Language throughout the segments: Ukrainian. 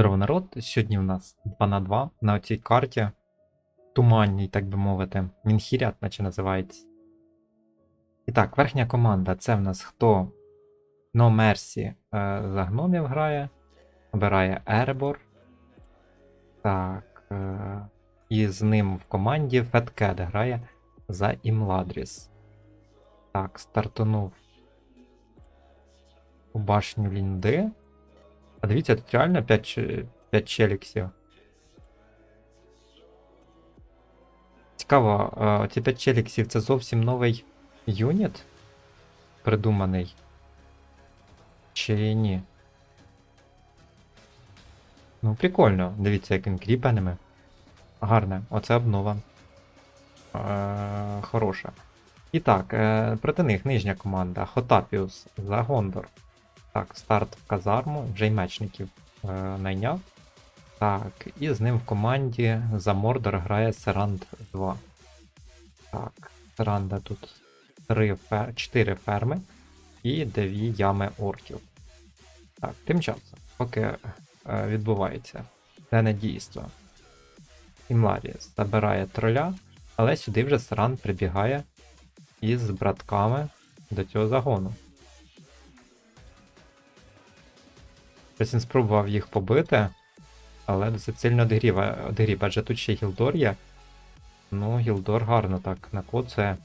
Народ. Сьогодні у нас 2 на 2 на цій карті. Туманній, так би мовити. Мінхірят, наче називається. І так, верхня команда це в нас хто No Mercy е, за гномів грає. Обирає Ербор. Так. Е, і з ним в команді Феткет грає за Імладріс. Так, стартанув у башню Лінди. А дивіться, тут реально 5, ч- 5 челіксів. Цікаво, ці 5 челіксів це зовсім новий юніт придуманий? Чи ні? Ну, прикольно. Дивіться, як він кріпеними. Гарне, оце обнова. Е, хороша. І так, е, проти них нижня команда Хотапіус за Гондор. Так, старт в казарму, вже мечників е, найняв. Так, і з ним в команді за Мордор грає Серанд 2. Так, Серанда тут 3 фер... 4 ферми і 2 ями орків. Так, тим часом, поки е, відбувається дане дійство. Імларіс забирає троля, але сюди вже Саран прибігає із братками до цього загону. Тобто він спробував їх побити, але досить сильно одгрів, одгрів, адже тут ще Гілдор є. Ну, Гілдор гарно так накоцує.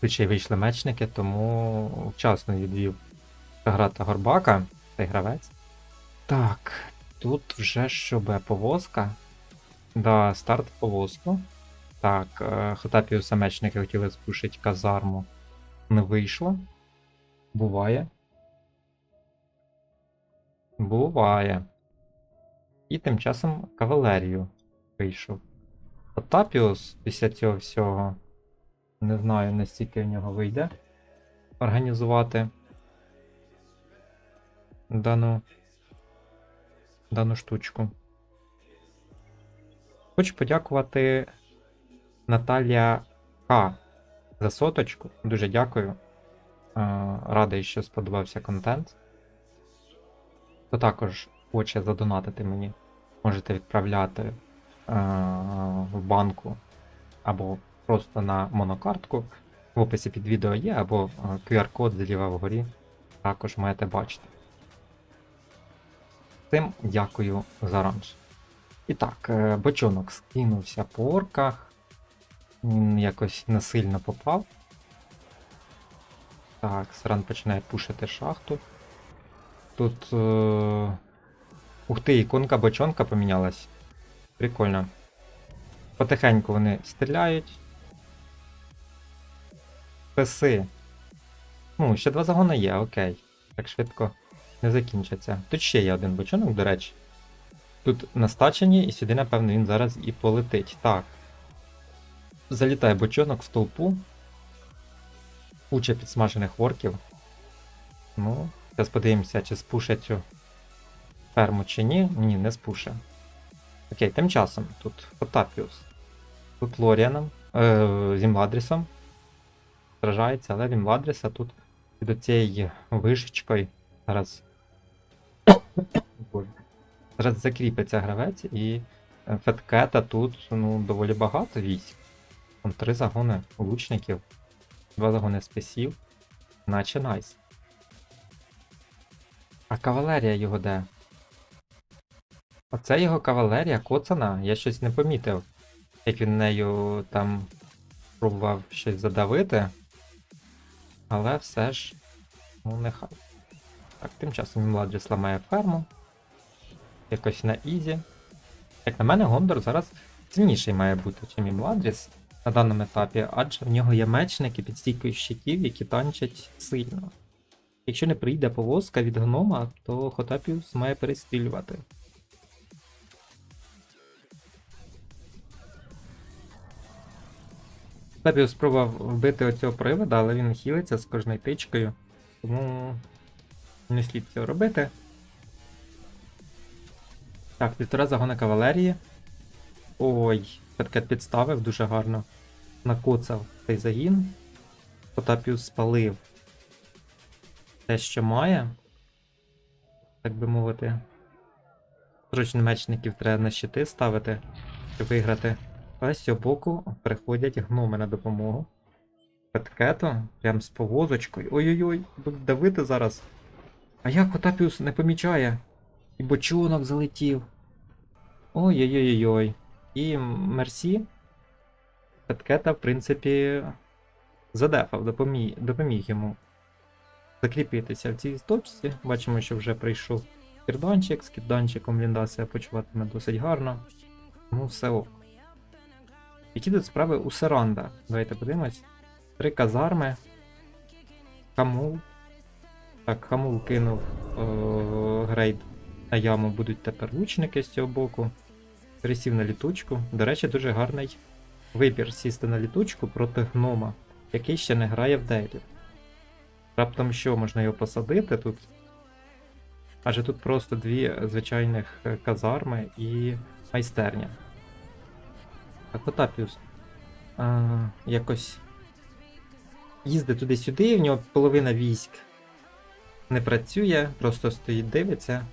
Тут ще й вийшли мечники, тому вчасно відвів грати Горбака, цей гравець. Так, тут вже що буде повозка. Да, старт повозку. Так, е, Хотапіуса мечники хотіли спушити казарму. Не вийшло. Буває. Буває. І тим часом кавалерію вийшов. Отапіус після цього всього. Не знаю, настільки в нього вийде організувати дану, дану штучку. Хочу подякувати Наталія К. за соточку. Дуже дякую. Е, Радий, що сподобався контент. Хто також хоче задонатити мені, можете відправляти е, в банку або просто на монокартку. В описі під відео є, або е, QR-код зліва вгорі. Також маєте бачити. Тим дякую заранж. І так, е, бочонок скинувся по орках. Він якось не сильно попав. Так, Саран починає пушити шахту. Тут. Е... Ух ти, іконка бочонка помінялась. Прикольно. Потихеньку вони стріляють. Песи. Ну, ще два загони є, окей. Так швидко не закінчиться. Тут ще є один бочонок, до речі. Тут настачені, і сюди, напевно, він зараз і полетить. Так. Залітає бочонок в стовпу. Куча підсмажених ворків. Ну, зараз подивимося, чи спушать цю ферму чи ні. Ні, не спуше. Окей, тим часом тут Фотапіус. Тут Лоріаном, е, Зімладрісом. Сражається, але Зімладріса тут під цією вишечкою зараз. Зараз закріпиться гравець і е, Феткета тут ну, доволі багато військ. Там три загони лучників, два загони спесів, наче найс. А кавалерія його де? Оце його кавалерія коцана, я щось не помітив. Як він нею там пробував щось задавити. Але все ж, ну нехай. Так, тим часом Младріс ламає ферму. Якось на Ізі. Як на мене, Гондор зараз сильніший має бути, чим Младріс на даному етапі, адже в нього є мечники під стійкою щитів, які танчать сильно. Якщо не прийде повозка від гнома, то Хотапіус має перестрілювати. Хотапіус спробував вбити оцього привода, але він хілиться з кожною тичкою. Тому не слід цього робити. Так, півтора загона кавалерії. Ой, Петкет підставив дуже гарно. Накоцав цей загін. Потапіус спалив те, що має. Так би мовити. Срочно мечників треба на щити ставити, щоб виграти. Але з цього боку приходять гноми на допомогу. Петкето, прям з повозочкою. Ой-ой-ой, будуть давити зараз. А як Отапіус не помічає? І бочонок залетів. Ой-ой-ой-ой. І Мерсі. Петкета, в принципі, задефав, допоміг, допоміг йому закріпитися в цій точці. Бачимо, що вже прийшов кірданчик, з кірданчиком Лінда себе почуватиме досить гарно. Ну, все ок. Які тут справи у Серанда? Давайте подивимось. Три казарми. Хамул. Так, Хамул кинув о, грейд на яму, будуть тепер лучники з цього боку. Пересів на літучку. До речі, дуже гарний вибір сісти на літучку проти гнома, який ще не грає в Дейлі. Раптом що, можна його посадити тут? Адже тут просто дві звичайних е, казарми і майстерня. Так, Отапіус. А, якось їздить туди-сюди, в нього половина військ не працює, просто стоїть, дивиться.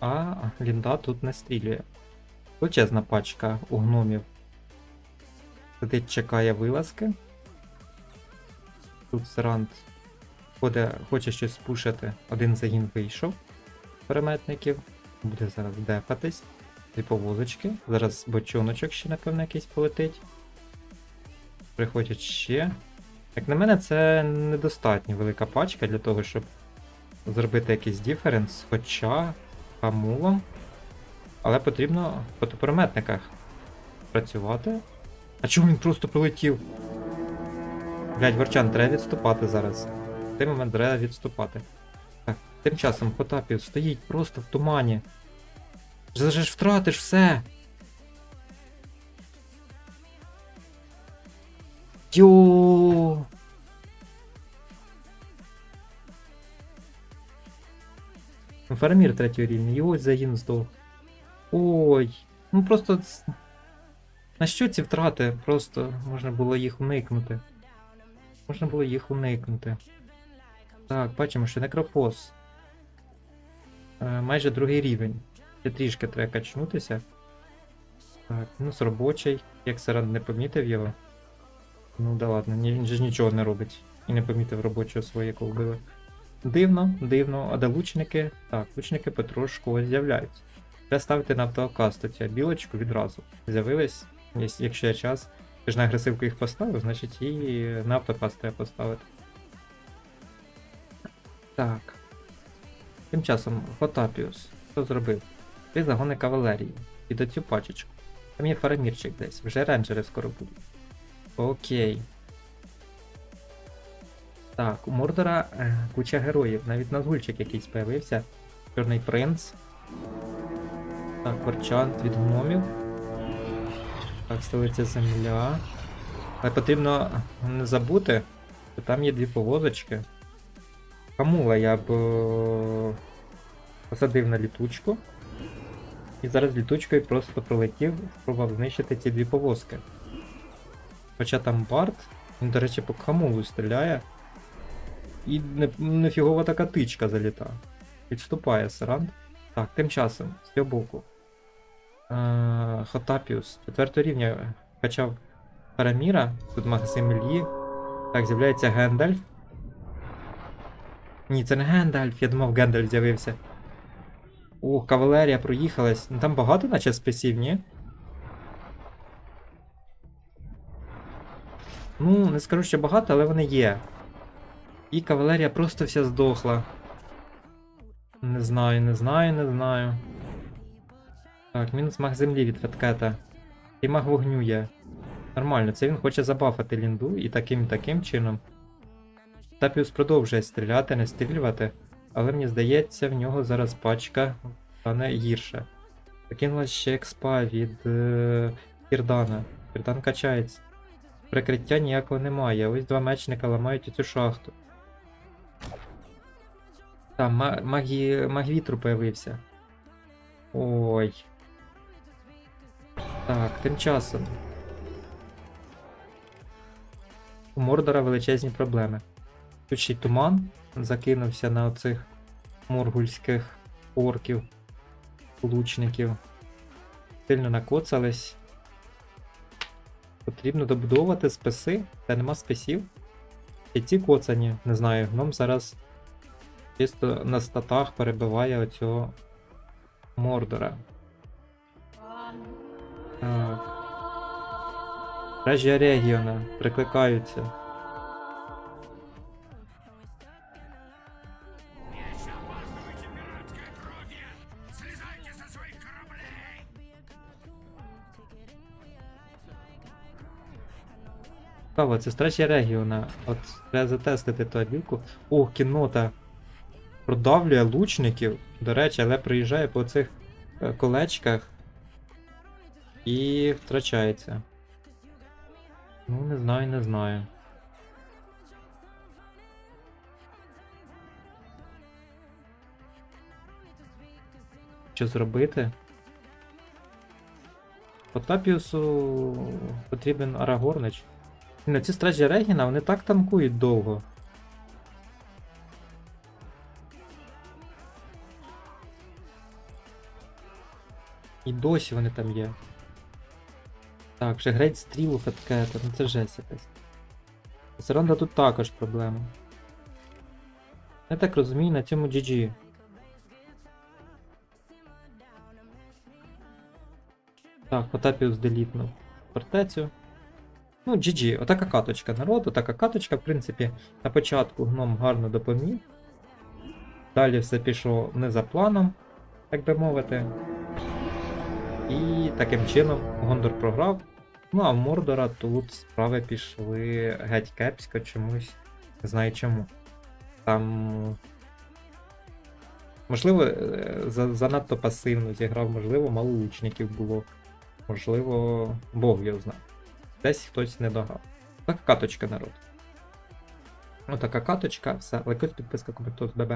А Лінда тут не стрілює. Величезна пачка у гномів. Сидить, чекає вилазки. Тут Сарант ходить, хоче щось спушити. Один загін вийшов переметників. Буде зараз дефатись. Дві повозочки. Зараз бочоночок ще, напевно, якийсь полетить. Приходять ще. Як на мене, це недостатньо велика пачка для того, щоб зробити якийсь діференс, хоча хамулом. Але потрібно по топорометниках працювати. А чому він просто прилетів? Блять, Ворчан, треба відступати зараз. В той момент треба відступати. Так, тим часом Потапів стоїть просто в тумані. Вже ж втратиш все. Йо! Фарамір третього рівня, і ось загін здох. Ой, ну просто. На що ці втрати? Просто можна було їх уникнути. Можна було їх уникнути. Так, бачимо, що некрофос. Е, майже другий рівень. Ще трішки треба качнутися. Так, мінус робочий. Як Саран не помітив його. Ну да ладно, він же нічого не робить. І не помітив робочого свого, якого вбили. Дивно, дивно, а де лучники? Так, лучники потрошку з'являються. Треба ставити на автокаст ця білочку відразу. З'явились, якщо є час. Ти ж на агресивку їх поставив, значить і на автокаст треба поставити. Так. Тим часом Хотапіус. Що зробив? Три загони кавалерії. До цю пачечку. Там є фарамірчик десь, вже рейнджери скоро будуть. Окей. Так, у Мордора е, куча героїв. Навіть Назгульчик якийсь появився. Чорний принц. Так, Варчант від гномів. Так, столиця земля. Але потрібно не забути, що там є дві повозочки. Хамула я б е, посадив на літучку. І зараз літучкою просто пролетів, спробував знищити ці дві повозки. Хоча там Барт, він, до речі, по хамулу стріляє. І не, нефігова така тичка заліта. Відступає Сарант. Так, тим часом, з цього боку. Е, Хотапіус, 4 рівня качав Параміра, тут магазин Мельї. Так, з'являється Гендальф. Ні, це не Гендальф, я думав Гендальф з'явився. О, кавалерія проїхалась. Ну там багато наче списів, ні? Ну, не скажу, що багато, але вони є. І кавалерія просто вся здохла. Не знаю, не знаю, не знаю. Так, мінус маг землі від Феткета. І маг вогню є. Нормально, це він хоче забафати лінду і таким таким чином. Тапіус продовжує стріляти, не стрілювати, але мені здається, в нього зараз пачка стане гірше. Закинулась ще експа від е, Кірдана. Кірдан качається. Прикриття ніякого немає. Ось два мечника ламають цю шахту. Там ма- магі, маг вітру появився. Ой. Так, тим часом. У Мордора величезні проблеми. Тут туман закинувся на оцих моргульських орків. лучників. Сильно накоцались. Потрібно добудовувати списи, та нема списів. І ці коцані, не знаю, гном зараз чисто на статах перебиває оцього Мордора. Так. Регіона прикликаються. Цікаво, це страчі регіона. От треба затестити ту адюку. О, кіннота. Продавлює лучників. До речі, але приїжджає по цих е, колечках і втрачається. Ну, не знаю, не знаю. Що зробити? Потапіусу потрібен Арагорнич. Ну, ці стражі Регіна, вони так танкують довго. І досі вони там є. Так, вже греть стрілу феткета, ну це жесть якась. Саранда тут також проблема. Я так розумію, на цьому GG. Так, Потапіус делітнув фортецю. Ну, GG, отака каточка народ, отака каточка, в принципі, на початку гном гарно допоміг. Далі все пішло не за планом, так би мовити. І таким чином Гондор програв. Ну а в Мордора тут справи пішли геть кепсько чомусь. Не знаю чому. Там. Можливо, е, за- занадто пасивно зіграв, можливо, мало лучників було. Можливо, Бог його знає. Десь хтось не дограв. Така каточка, народ. Отака каточка, все. Лайкос, підписка, коментар, ББ.